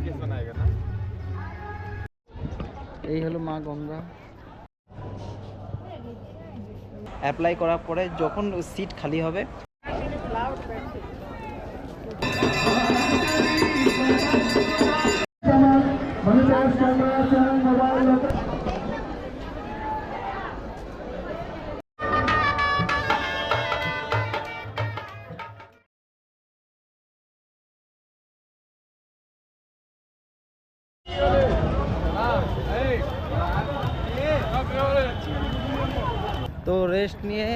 आगे सुनाएगा ना এই হলো মা গঙ্গা অ্যাপ্লাই করার পরে যখন সিট খালি হবে তো রেস্ট নিয়ে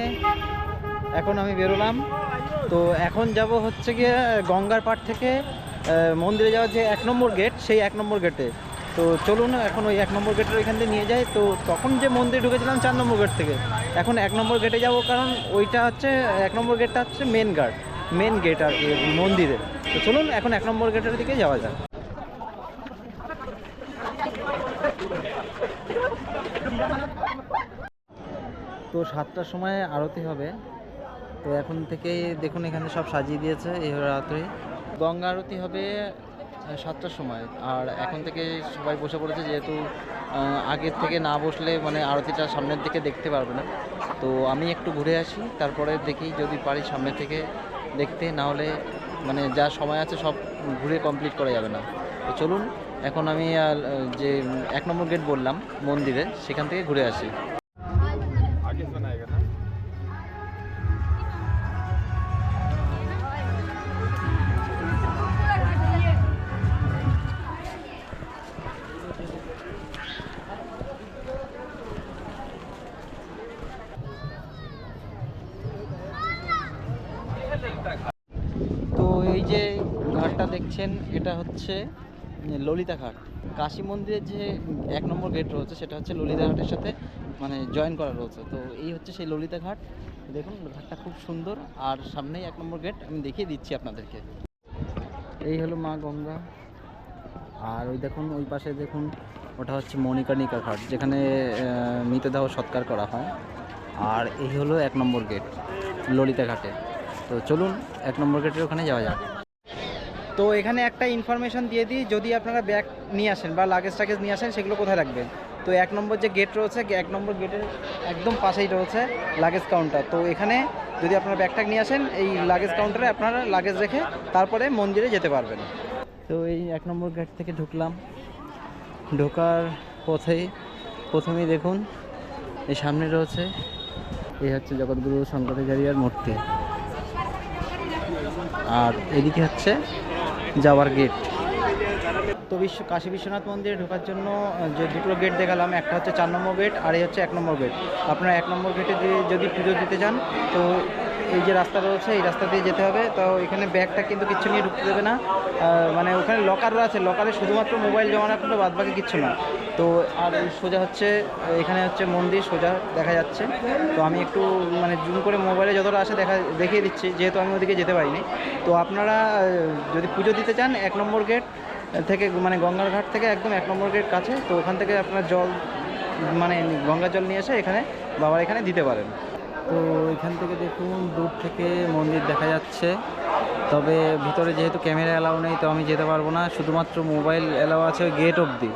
এখন আমি বেরোলাম। তো এখন যাব হচ্ছে গিয়ে গঙ্গার পাড় থেকে মন্দিরে যাওয়ার যে এক নম্বর গেট সেই এক নম্বর গেটে তো চলুন, এখন ওই এক নম্বর গেটের ওইখান থেকে নিয়ে যাই। তো তখন যে মন্দিরে ঢুকেছিলাম চার নম্বর গেট থেকে। এখন এক নম্বর গেটে যাব কারণ ওইটা হচ্ছে, এক নম্বর গেটটা হচ্ছে মেন গার্ড মেন গেট আর কি, মন্দিরে। তো চলুন, এখন এক নম্বর গেটের দিকে যাওয়া যাক। সাতটার সময় আরতি হবে। তো এখন থেকে দেখুন এখানে সব সাজিয়ে দিয়েছে এই রাত্রে। গঙ্গা আরতি হবে সাতটার সময়। আর এখন থেকে সবাই বসে পড়েছে, যেহেতু আগের থেকে না বসলে মানে আরতিটা সামনের দিকে দেখতে পারবে না। তো আমি একটু ঘুরে আসি, তারপরে দেখি যদি পারি সামনের থেকে দেখতে। না হলে মানে যা সময় আছে সব ঘুরে কমপ্লিট করা যাবে না। তো চলুন, এখন আমি যে, এক নম্বর গেট বললাম, মন্দিরে, সেখান থেকে ঘুরে আসি। দেখছেন, এটা হচ্ছে ললিতা ঘাট। কাশী মন্দিরের যে এক নম্বর গেট রয়েছে, সেটা হচ্ছে ললিতা ঘাটের সাথে মানে জয়েন করা রয়েছে। তো এই হচ্ছে সেই ললিতা ঘাট। দেখুন, ঘাটটা খুব সুন্দর। আর সামনেই এক নম্বর গেট আমি দেখিয়ে দিচ্ছি আপনাদেরকে। এই হলো মা গঙ্গা। আর ওই দেখুন, ওই পাশে দেখুন, ওটা হচ্ছে মণিকর্ণিকা ঘাট, যেখানে মৃতদেহ সৎকার করা হয়। আর এই হলো এক নম্বর গেট ললিতা ঘাটে। তো চলুন, এক নম্বর গেটের ওখানে যাওয়া যাক। তো এখানে একটা ইনফরমেশন দিয়ে দিই, যদি আপনারা ব্যাগ নিয়ে আসেন বা লাগেজ টাগেজ নিয়ে আসেন, সেগুলো কোথায় রাখবেন তো এক নম্বর যে গেট রয়েছে, এক নম্বর গেটের একদম পাশেই রয়েছে লাগেজ কাউন্টার তো এখানে যদি আপনারা ব্যাগ ট্যাগ নিয়ে আসেন, এই লাগেজ কাউন্টারে আপনারা লাগেজ রেখে তারপরে মন্দিরে যেতে পারবেন। তো এই এক নম্বর গেট থেকে ঢুকলাম। ঢোকার পথেই প্রথমেই দেখুন, এই সামনে রয়েছে, এই হচ্ছে জগৎগুরু শঙ্করাচার্যের মূর্তি। আর এদিকে হচ্ছে যাওয়ার গেট তো বিশ্ব কাশী বিশ্বনাথ মন্দিরে ঢোকার জন্য যে দুটো গেট দেখালাম, একটা হচ্ছে চার নম্বর গেট আর এই হচ্ছে এক নম্বর গেট আপনারা এক নম্বর গেটে যদি পুজো দিতে চান, তো এই যে রাস্তা রয়েছে, এই রাস্তা দিয়ে যেতে হবে। তো এখানে ব্যাগটা কিন্তু কিচ্ছু নিয়ে ঢুকতে দেবে না। মানে ওখানে লকারও আছে লকারে শুধুমাত্র মোবাইল জমা রাখলে বাদ বাকি কিচ্ছু না তো আর সোজা হচ্ছে, এখানে হচ্ছে মন্দির সোজা দেখা যাচ্ছে। তো আমি একটু মানে জুম করে মোবাইলে যতটা আসে দেখা, দেখিয়ে দিচ্ছি। যেহেতু আমি ওদিকে যেতে পারিনি। তো আপনারা যদি পুজো দিতে চান, এক নম্বর গেট থেকে মানে গঙ্গার ঘাট থেকে একদম এক নম্বর গেট কাছে, তো ওখান থেকে আপনার জল মানে গঙ্গা জল নিয়ে এসে এখানে বাবার এখানে দিতে পারেন। তো এখান থেকে দেখুন, দূর থেকে মন্দির দেখা যাচ্ছে। তবে ভিতরে যেহেতু ক্যামেরা এলাও নেই, তো আমি যেতে পারব না। শুধুমাত্র মোবাইল এলাও আছে গেট অবধি।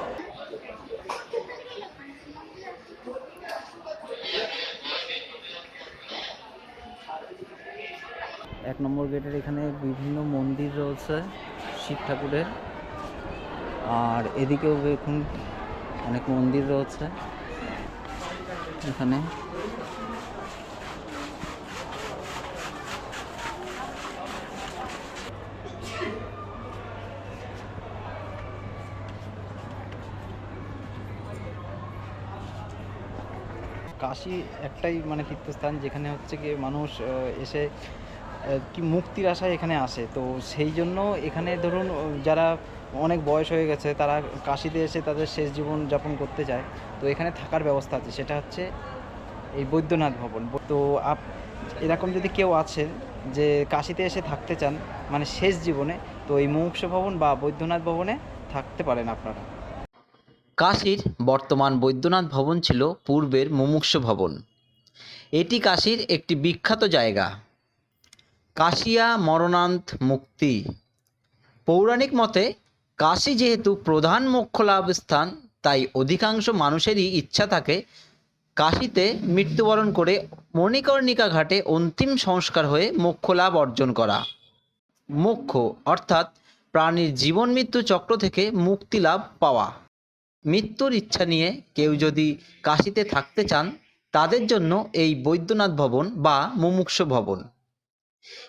এক নম্বর গেটের এখানে বিভিন্ন মন্দির রয়েছে, শিব ঠাকুরের। আর এদিকেও দেখুন, অনেক মন্দির রয়েছে। এখানে কাশি একটাই মানে তীর্থস্থান যেখানে হচ্ছে কি মানুষ এসে কি মুক্তির আশায় এখানে আসে। তো সেই জন্য এখানে ধরুন যারা অনেক বয়স হয়ে গেছে, তারা কাশিতে এসে তাদের শেষ জীবন যাপন করতে চায়। তো এখানে থাকার ব্যবস্থা আছে। সেটা হচ্ছে এই বৈদ্যনাথ ভবন। তো আপ, এরকম যদি কেউ আছেন যে কাশিতে এসে থাকতে চান মানে শেষ জীবনে, তো এই মুমুক্ষ ভবন বা বৈদ্যনাথ ভবনে থাকতে পারেন আপনারা। কাশীর বর্তমান বৈদ্যনাথ ভবন ছিল পূর্বের মুমুক্ষু ভবন। এটি কাশীর একটি বিখ্যাত জায়গা। কাশিয়া মরণান্ত মুক্তি। পৌরাণিক মতে, কাশী যেহেতু প্রধান মোক্ষ লাভ স্থান, তাই অধিকাংশ মানুষেরই ইচ্ছা থাকে কাশীতে মৃত্যুবরণ করে মণিকর্ণিকা ঘাটে অন্তিম সংস্কার হয়ে মোক্ষ লাভ অর্জন করা। মোক্ষ অর্থাৎ প্রাণীর জীবন মৃত্যু চক্র থেকে মুক্তি লাভ পাওয়া। মৃত্যুর ইচ্ছা নিয়ে কেউ যদি কাশিতে থাকতে চান, তাদের জন্য এই বৈদ্যনাথ ভবন বা মুমুক্ষ ভবন।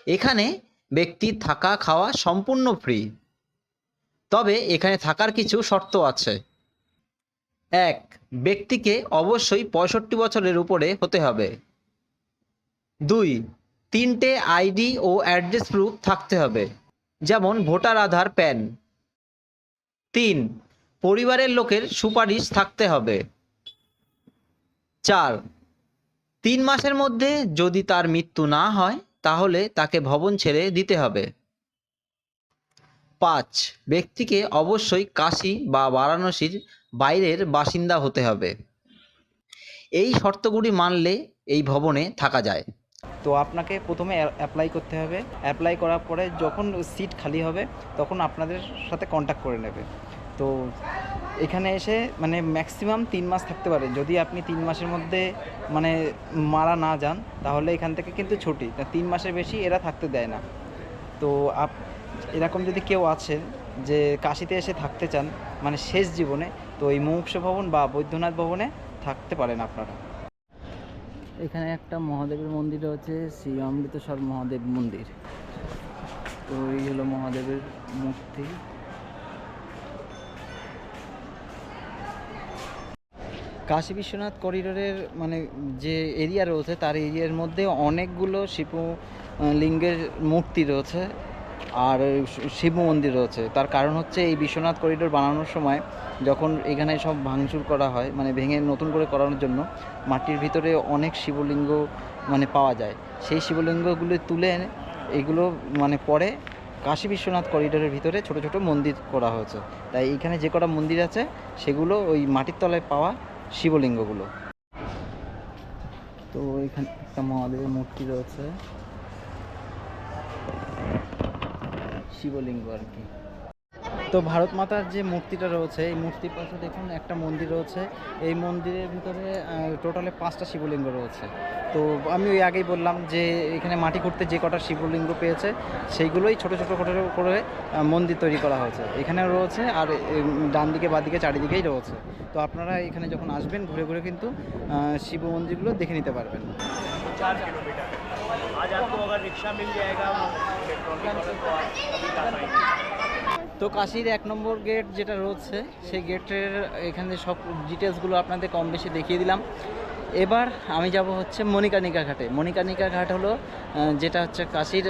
এখানে ব্যক্তির থাকা খাওয়া সম্পূর্ণ ফ্রি তবে এখানে থাকার কিছু শর্ত আছে। এক, ব্যক্তিকে অবশ্যই পঁয়ষট্টি বছরের উপরে হতে হবে। দুই, তিনটে আইডি ও অ্যাড্রেস প্রুফ থাকতে হবে, যেমন ভোটার আধার, প্যান। তিন পরিবারের লোকের সুপারিশ থাকতে হবে। চার, তিন মাসের মধ্যে যদি তার মৃত্যু না হয়, তাহলে তাকে ভবন ছেড়ে দিতে হবে। পাঁচ, ব্যক্তিকে অবশ্যই কাশী বা বারাণসীর বাইরের বাসিন্দা হতে হবে। এই শর্তগুলি মানলে এই ভবনে থাকা যায়। তো আপনাকে প্রথমে অ্যাপ্লাই করতে হবে। অ্যাপ্লাই করার পরে যখন সিট খালি হবে, তখন আপনাদের সাথে কন্ট্যাক্ট করে নেবে। তো এখানে এসে মানে ম্যাক্সিমাম তিন মাস থাকতে পারে। যদি আপনি তিন মাসের মধ্যে মানে মারা না যান, তাহলে এখান থেকে কিন্তু ছুটি। তিন মাসের বেশি এরা থাকতে দেয় না। তো আপ, এরকম যদি কেউ আছেন যে কাশিতে এসে থাকতে চান মানে শেষ জীবনে, তো এই মুমুক্ষ ভবন বা বৈদ্যনাথ ভবনে থাকতে পারেন আপনারা। এখানে একটা মহাদেবের মন্দির রয়েছে, শ্রী অমৃতসর মহাদেব মন্দির। তো এই হলো মহাদেবের মূর্তি। কাশী বিশ্বনাথ করিডোরের মানে যে এরিয়া রয়েছে, তার এরিয়ার মধ্যে অনেকগুলো শিব লিঙ্গের মূর্তি রয়েছে আর শিব মন্দির রয়েছে। তার কারণ হচ্ছে এই বিশ্বনাথ করিডোর বানানোর সময় যখন এখানে সব ভাঙচুর করা হয় মানে ভেঙে নতুন করে করানোর জন্য, মাটির ভিতরে অনেক শিবলিঙ্গ মানে পাওয়া যায়। সেই শিবলিঙ্গগুলো তুলে এগুলো মানে পরে কাশী বিশ্বনাথ করিডোরের ভিতরে ছোট ছোট মন্দির করা হয়েছে। তাই এখানে যে কটা মন্দির আছে, সেগুলো ওই মাটির তলায় পাওয়া শিবলিঙ্গগুলো। তো এখানে একটা মহাদেবের মূর্তি রয়েছে। শিবলিঙ্গ আর কি। তো ভারত মাতার যে মূর্তিটা রয়েছে এই মূর্তির পাশে দেখুন একটা মন্দির রয়েছে এই মন্দিরের ভিতরে টোটালে পাঁচটা শিবলিঙ্গ রয়েছে তো আমি ওই আগেই বললাম যে এখানে মাটি খুঁড়তে যে কটা শিবলিঙ্গ পেয়েছে সেইগুলোই ছোট ছোট করে করে আহ, মন্দির তৈরি করা হয়েছে এখানেও রয়েছে আর উম, ডান দিকে বাদিকে চারিদিকেই রয়েছে তো আপনারা এখানে যখন আসবেন ঘুরে ঘুরে কিন্তু আহ, শিব মন্দিরগুলো দেখে নিতে পারবেন चार किलोमीटर आज आपको अगर रिक्शा मिल जाएगा वो पेट्रोल की खपत तो आप अभी जा पाएंगे তো কাশির এক নম্বর গেট যেটা রয়েছে, সেই গেটের এখানে সব ডিটেলসগুলো আপনাদের কম বেশি দেখিয়ে দিলাম। এবার আমি যাব হচ্ছে মণিকার্ণিকা ঘাটে। মণিকার্ণিকা ঘাট হলো যেটা হচ্ছে কাশির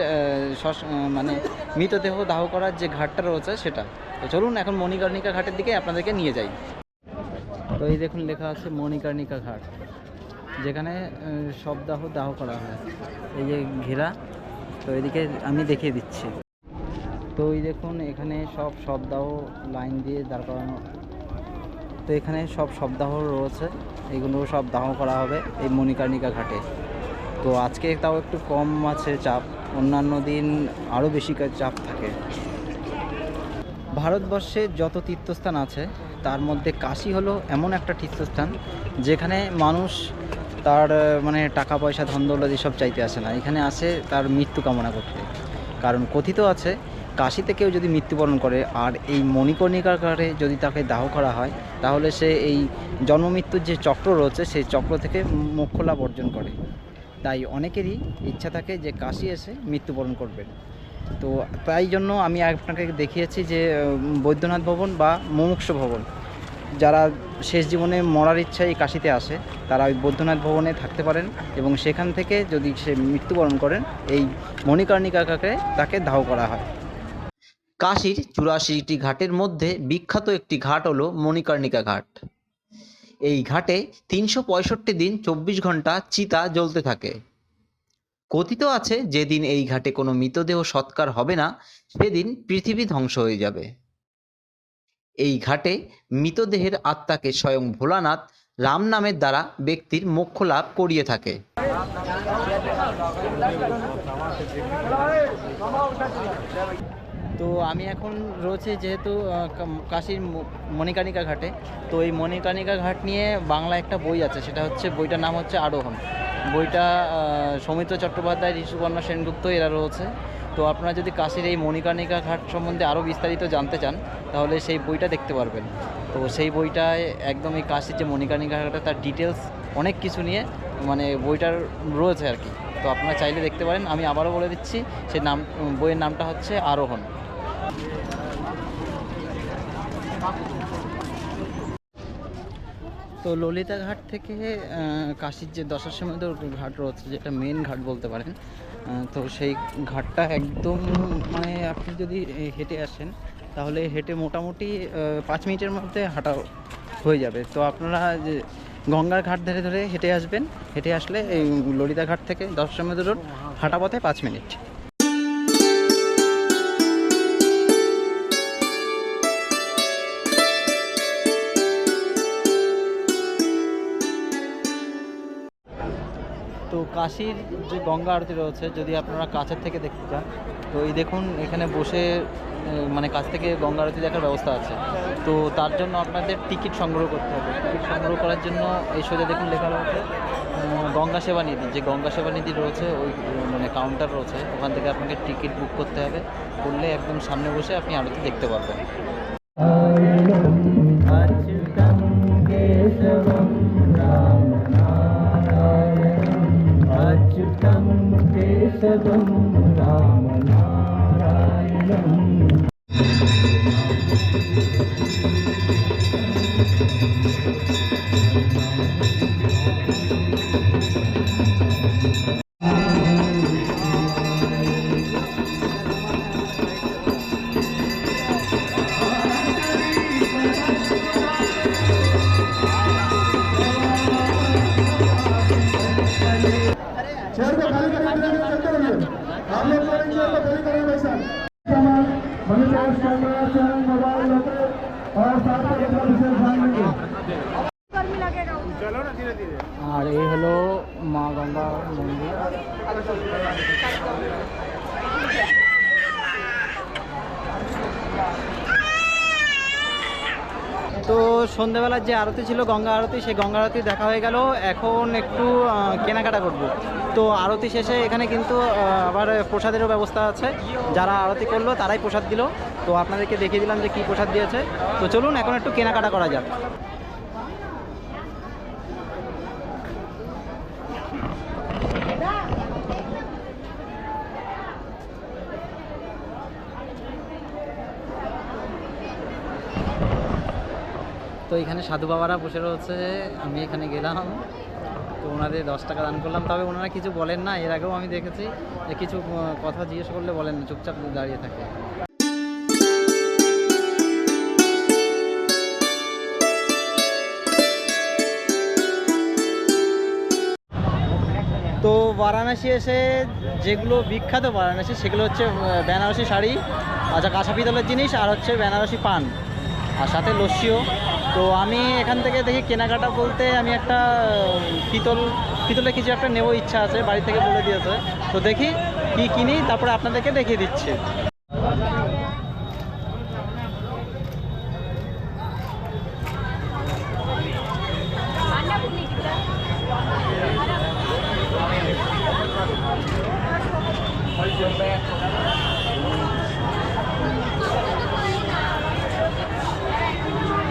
মানে মৃতদেহ দাহ করার যে ঘাটটা রয়েছে সেটা। তো চলুন এখন মণিকার্ণিকা ঘাটের দিকে আপনাদেরকে নিয়ে যাই। তো এই দেখুন লেখা আছে মণিকার্ণিকা ঘাট, যেখানে সব দাহ দাহ করা হয়। এই যে ঘেরা, তো এদিকে আমি দেখিয়ে দিচ্ছি। তো এই দেখুন, এখানে সব শবদাহ লাইন দিয়ে দাঁড় করানো। তো এখানে সব শবদাহ রয়েছে এগুলো সব দাহ করা হবে এই মণিকার্ণিকা ঘাটে। তো আজকে তাও একটু কম আছে চাপ, অন্যান্য দিন আরও বেশি চাপ থাকে। ভারতবর্ষে যত তীর্থস্থান আছে, তার মধ্যে কাশি হলো এমন একটা তীর্থস্থান, যেখানে মানুষ তার মানে টাকা পয়সা ধন দৌলত এসব চাইতে আসে না। এখানে আসে তার মৃত্যু কামনা করতে। কারণ কথিত আছে কাশিতে কেউ যদি মৃত্যুবরণ করে আর এই মণিকর্ণিকার ঘাটে যদি তাকে দাহ করা হয়, তাহলে সে এই জন্মমৃত্যুর যে চক্র রয়েছে, সেই চক্র থেকে মোক্ষ লাভ অর্জন করে। তাই অনেকেরই ইচ্ছা থাকে যে কাশি এসে মৃত্যুবরণ করবেন তো তাই জন্য আমি আপনাকে দেখিয়েছি যে বৈদ্যনাথ ভবন বা মুমুক্ষ ভবন। যারা শেষ জীবনে মরার ইচ্ছায় এই কাশিতে আসে, তারা ওই বৈদ্যনাথ ভবনে থাকতে পারেন এবং সেখান থেকে যদি সে মৃত্যুবরণ করেন, এই মণিকর্ণিকাকে তাকে দাহ করা হয়। কাশীর চুরাশিটি ঘাটের মধ্যে বিখ্যাত একটি ঘাট হলো মণিকর্ণিকা ঘাট। এই ঘাটে তিনশো পঁয়ষট্টি দিন চব্বিশ ঘণ্টা চিতা জ্বলতে থাকে। কথিত আছে, যেদিন এই ঘাটে কোনো মৃতদেহ সৎকার হবে না, সেদিন পৃথিবী ধ্বংস হয়ে যাবে। এই ঘাটে মৃতদেহের আত্মাকে স্বয়ং ভোলানাথ রাম নামের দ্বারা ব্যক্তির মোক্ষ লাভ করিয়ে থাকে। তো আমি এখন রয়েছে যেহেতু কাশীর ম- মণিকার্ণিকা ঘাটে। তো এই মণিকার্ণিকা ঘাট নিয়ে বাংলা একটা বই আছে, সেটা হচ্ছে, বইটার নাম হচ্ছে আরোহণ। বইটা সৌমিত্র চট্টোপাধ্যায় ঋষুকর্ণা সেনগুপ্ত এরা রয়েছে। তো আপনারা যদি কাশীর এই মণিকার্ণিকা ঘাট সম্বন্ধে আরও বিস্তারিত জানতে চান, তাহলে সেই বইটা দেখতে পারবেন। তো সেই বইটায় একদম এই কাশীর যে মণিকার্ণিকা ঘাটটা, তার ডিটেলস অনেক কিছু নিয়ে মানে বইটার রয়েছে আর কি। তো আপনারা চাইলে দেখতে পারেন। আমি আবারও বলে দিচ্ছি সেই নাম, বইয়ের নামটা হচ্ছে আরোহণ। তো ললিতা ঘাট থেকে কাশীর যে দশাশ্বমেধ ঘাট রয়েছে, যেটা মেন ঘাট বলতে পারেন তো সেই ঘাটটা একদম মানে আপনি যদি হেঁটে আসেন, তাহলে হেঁটে মোটামুটি পাঁচ মিনিটের মধ্যে হাঁটা হয়ে যাবে। তো আপনারা যে গঙ্গার ঘাট ধরে ধরে হেঁটে আসবেন, হেঁটে আসলে এই ললিতা ঘাট থেকে দশ দশাশ্বমেধ রোড হাঁটা পথে পাঁচ মিনিট। কাশির যে গঙ্গা আরতি রয়েছে, যদি আপনারা কাছের থেকে দেখতে চান, তো এই দেখুন, এখানে বসে মানে কাছ থেকে গঙ্গা আরতি দেখার ব্যবস্থা আছে। তো তার জন্য আপনাদের টিকিট সংগ্রহ করতে হবে। টিকিট সংগ্রহ করার জন্য এই সোজা দেখুন লেখা রয়েছে গঙ্গা সেবা নিধি। যে গঙ্গা সেবা নিধি রয়েছে, ওই মানে কাউন্টার রয়েছে, ওখান থেকে আপনাকে টিকিট বুক করতে হবে। করলে একদম সামনে বসে আপনি আরতি দেখতে পারবেন। আচ্ছা আর এই হলো মা গঙ্গা মন্দির। তো সন্ধেবেলার যে আরতি ছিল, গঙ্গা আরতি, সেই গঙ্গা আরতি দেখা হয়ে গেল। এখন একটু কেনাকাটা করব। তো আরতি শেষে এখানে কিন্তু আবার প্রসাদেরও ব্যবস্থা আছে। যারা আরতি করল, তারাই প্রসাদ দিল। তো আপনাদেরকে দেখিয়ে দিলাম যে কী প্রসাদ দিয়েছে। তো চলুন, এখন একটু কেনাকাটা করা যাক। তো এখানে সাধু বাবারা বসে রয়েছে, আমি এখানে গেলাম। তো ওনাদের দশ টাকা দান করলাম। তবে ওনারা কিছু বলেন না, এর আগেও আমি দেখেছি যে কিছু কথা জিজ্ঞেস করলে বলেন না, চুপচাপ দাঁড়িয়ে থাকে। বারাণসী এসে যেগুলো বিখ্যাত বারাণসী, সেগুলো হচ্ছে বেনারসি শাড়ি আচ্ছা কাঁচা পিতলের জিনিস, আর হচ্ছে বেনারসি পান, আর সাথে লস্যিও। তো আমি এখান থেকে দেখি, কেনাকাটা বলতে আমি একটা পিতল, পিতলে কিছু একটা নেব ইচ্ছা আছে, বাড়ি থেকে বলে দিয়েছে। তো দেখি, কি কিনি, তারপরে আপনাদেরকে দেখিয়ে দিচ্ছি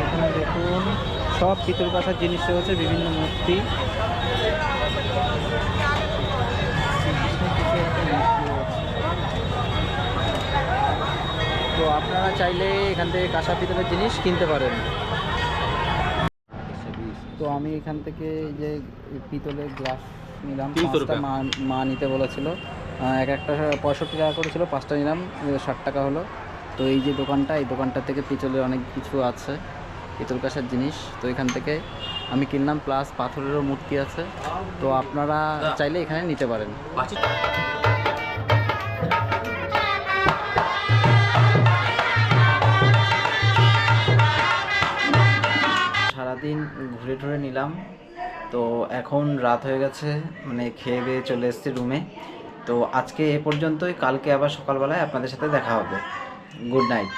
এখানে দেখুন সব পিতল কাঁসার জিনিস রয়েছে বিভিন্ন মূর্তি। তো আপনারা চাইলে এখান থেকে কাঁসা পিতলের জিনিস কিনতে পারেন। তো আমি এখান থেকে যে পিতলের গ্লাস নিলাম পাঁচটা মা মা নিতে বলেছিল। এক একটা পঁয়ষট্টি টাকা করেছিল পাঁচটা নিলাম ষাট টাকা হলো। তো এই যে দোকানটা এই দোকানটা থেকে পিতলের অনেক কিছু আছে। পিতল কাঁসার জিনিস। তো এখান থেকে আমি কিনলাম, প্লাস পাথরেরও মূর্তি আছে। তো আপনারা চাইলে এখানে নিতে পারেন। সারাদিন ঘুরে টুরে নিলাম। তো এখন রাত হয়ে গেছে মানে খেয়ে বেয়ে চলে এসেছি রুমে। তো আজকে এ পর্যন্তই, কালকে আবার সকালবেলায় আপনাদের সাথে দেখা হবে। Good night.